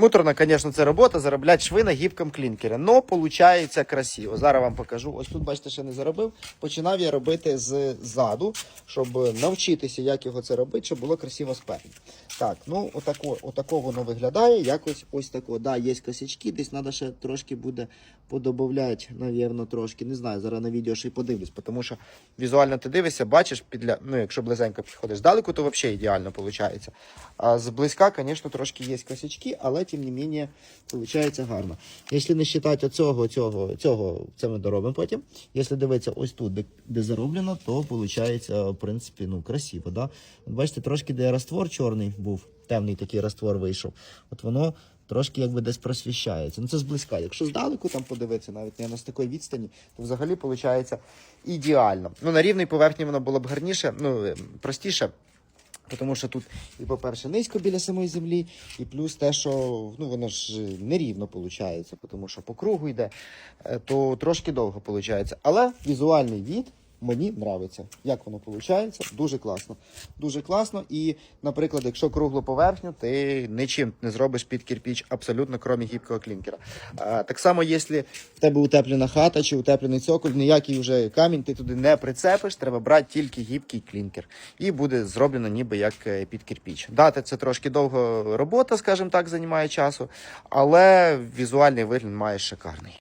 Муторна, звісно, це робота, заробляти шви на гібкому клінкері. Но виходить красиво. Зараз вам покажу. Ось тут, бачите, ще не заробив. Починав я робити ззаду, щоб навчитися, як його це робити, щоб було красиво спереду. Так, ну отако, отако воно виглядає. Якось ось тако. Да, є косячки, десь треба ще трошки буде подобавляти, навірно, трошки. Не знаю, зараз на відео ще й подивлюсь, тому що візуально ти дивишся, бачиш, підля... ну, якщо близенько підходиш здалеку, то взагалі ідеально виходить. А зблизька, звісно, трошки є косячки, але тим не менше виходить гарно. Якщо не вважати оцього, цього, цього, це ми доробимо потім. Якщо дивитися ось тут, де, де зароблено, то виходить, в принципі, ну, красиво. Да? Бачите, трошки де раствор чорний був, темний такий раствор вийшов. От воно трошки якби десь просвіщається. Ну це зблизька. Якщо здалеку там подивитися, навіть не з такої відстані, то взагалі виходить ідеально. Ну, на рівній поверхні воно було б гарніше, ну, простіше. Тому що тут, і, по-перше, низько біля самої землі, і плюс те, що ну, воно ж нерівно виходить, тому що по кругу йде, е, то трошки довго виходить. Але візуальний від мені нравиться. Як воно виходить? Дуже класно. Дуже класно. І, наприклад, якщо круглу поверхню, ти нічим не зробиш під кирпіч, абсолютно, крім гібкого клінкера. А, так само, якщо в тебе утеплена хата чи утеплений цоколь, ніякий вже камінь ти туди не прицепиш, треба брати тільки гібкий клінкер. І буде зроблено ніби як е, під кирпіч. Дати це трошки довго робота, скажімо так, займає часу, але візуальний вигляд має шикарний.